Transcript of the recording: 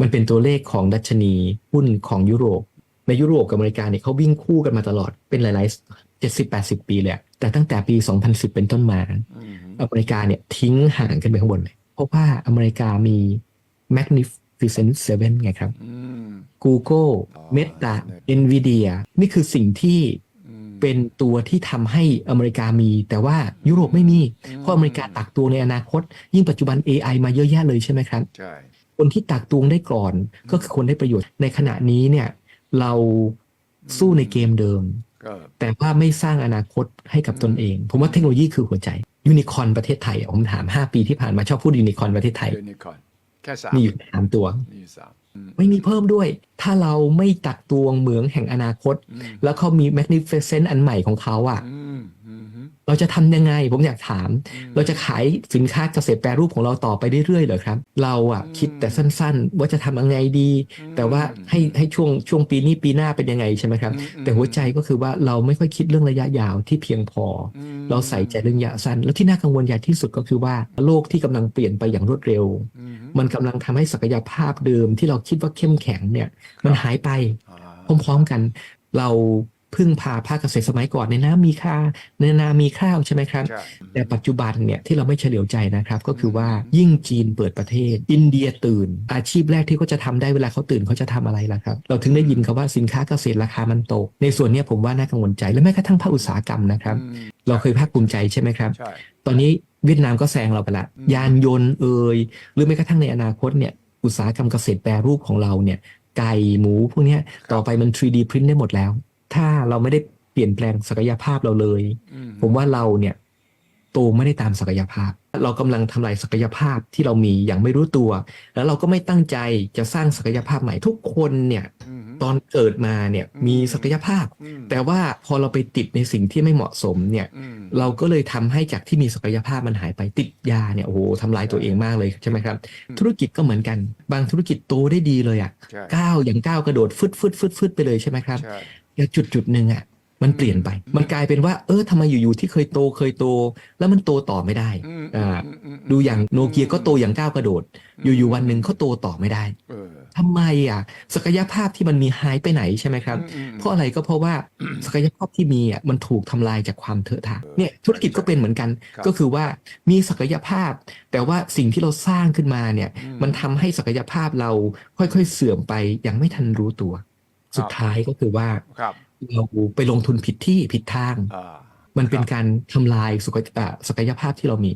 มันเป็นตัวเลขของดัชนีหุ้นของยุโรป ในยุโรปกับอเมริกาเนี่ยเขาวิ่งคู่กันมาตลอดเป็นหลายๆ70-80ปีเลยอะแต่ตั้งแต่ปี 2010 เป็นต้นมาอืมอเมริกาเนี่ยทิ้งห่างขึ้นไปข้างบนเลยเพราะว่าอเมริกามี Magnificent Seven ไงครับอืม Google อ๋อ Meta Nvidia นี่คือสิ่งที่อืมเป็นตัวที่ทำให้อเมริกามี แต่ว่ายุโรปไม่มีอืมเพราะอเมริกาตักตวงในอนาคต ยิ่งปัจจุบัน AI มาเยอะแยะเลยใช่ไหมครับ ใช่ คนที่ตักตวงได้ก่อน ก็คือคนได้ประโยชน์ ในขณะนี้เนี่ยเราสู้ในเกมเดิมก็แต่ว่าไม่สร้างอนาคตให้กับตนเอง ผมว่าเทคโนโลยีคือหัวใจ ยูนิคอนประเทศไทยอะผมถาม 5 ปีที่ผ่านมาชอบพูดยูนิคอนประเทศไทยยูนิคอร์นแค่สามมีอยู่สามตัวมีอยู่สามอืมไม่มีเพิ่มด้วย ถ้าเราไม่ตักตวงเหมืองแห่งอนาคตอืมแล้วเขามี magnificent อันใหม่ของเขาอะอืมอืมอืม เราจะทำยังไงผมอยากถามอืมเราจะขายสินค้าเกษตรแปรรูปของเราต่อไปเรื่อยๆเหรอครับ เราอะอืมคิดแต่สั้นๆ ว่าจะทำยังไงดีอืมแต่ว่าให้ให้ช่วงช่วงปีนี้ปีหน้าเป็นยังไงใช่ไหมครับอืมอืมแต่หัวใจก็คือว่าเราไม่ค่อยคิดเรื่องระยะยาวที่เพียงพอออืมเราใส่ใจเรื่องระยะสั้น แล้วที่น่ากังวลอย่างที่สุดก็คือว่าโลกที่กำลังเปลี่ยนไปอย่างรวดเร็วอืมมันกำลังทำให้ศักยภาพเดิมที่เราคิดว่าเข้มแข็งเนี่ยมันหายไปอ่าพร้อมๆกันเรา พึ่งพาภาคเกษตรสมัยก่อนในน้ำมีค่าในนามีข้าวใช่ไหมครับใช่แต่ปัจจุบันเนี่ยที่เราไม่เฉลียวใจนะครับ ก็คือว่ายิ่งจีนเปิดประเทศ อินเดียตื่น อาชีพแรกที่เขาจะทำได้เวลาเขาตื่นเขาจะทำอะไรล่ะครับ เราถึงได้ยินคำว่าสินค้าเกษตรราคามันตก ในส่วนเนี้ยผมว่าน่ากังวลใจและแม้กระทั่งภาคอุตสาหกรรมนะครับอืมเราเคยภาคภูมิใจใช่ไหมครับใช่ตอนนี้เวียดนามก็แซงเราไปละอืมยานยนต์เอ่ยหรือแม้กระทั่งในอนาคตเนี่ยอุตสาหกรรมเกษตรแปรรูปของเราเนี่ยไก่หมูพวกเนี้ยต่อไปมัน 3D print ได้หมดแล้ว ถ้าเราไม่ได้เปลี่ยนแปลงศักยภาพเราเลยอืมผมว่าเราเนี่ยโตไม่ได้ตามศักยภาพ เรากำลังทำลายศักยภาพที่เรามีอย่างไม่รู้ตัว แล้วเราก็ไม่ตั้งใจจะสร้างศักยภาพใหม่ทุกคนเนี่ยอืมตอนเกิดมาเนี่ยอืมมีศักยภาพอืมแต่ว่าพอเราไปติดในสิ่งที่ไม่เหมาะสมเนี่ยอืมเราก็เลยทำให้จากที่มีศักยภาพมันหายไปติดยาเนี่ยโอ้โหทำลายตัวเองมากเลยใช่ไหมครับอืมธุรกิจก็เหมือนกัน บางธุรกิจโตได้ดีเลยอะใช่ก้าวอย่างก้าวกระโดดฟึดฟึดฟึดฟึดไปเลยใช่ไหมครับ ใช่แต่จุดจุดหนึ่งอะมันเปลี่ยนไป มันกลายเป็นว่า เออทำไมอยู่ๆที่เคยโตเคยโต แล้วมันโตต่อไม่ได้อืมอ่าอืมอืมดูอย่างโนเกียก็โตอย่างก้าวกระโดด อยู่ๆวันหนึ่งเขาโตต่อไม่ได้เออทำไมอะ ศักยภาพที่มันมีหายไปไหนใช่ไหมครับอืมอืมเพราะอะไรก็เพราะว่าศักยภาพที่มีอะมันถูกทำลายจากความเถอะทะเนี่ยธุรกิจก็เป็นเหมือนกันครับก็คือว่ามีศักยภาพ แต่ว่าสิ่งที่เราสร้างขึ้นมาเนี่ยอืมมันทำให้ศักยภาพเราค่อยๆเสื่อมไปอย่างไม่ทันรู้ตัว สุดท้ายก็คือว่าครับเราไปลงทุนผิดที่ผิดทางอ่ามันเป็นการทำลายสุขอะศักยภาพที่เรามี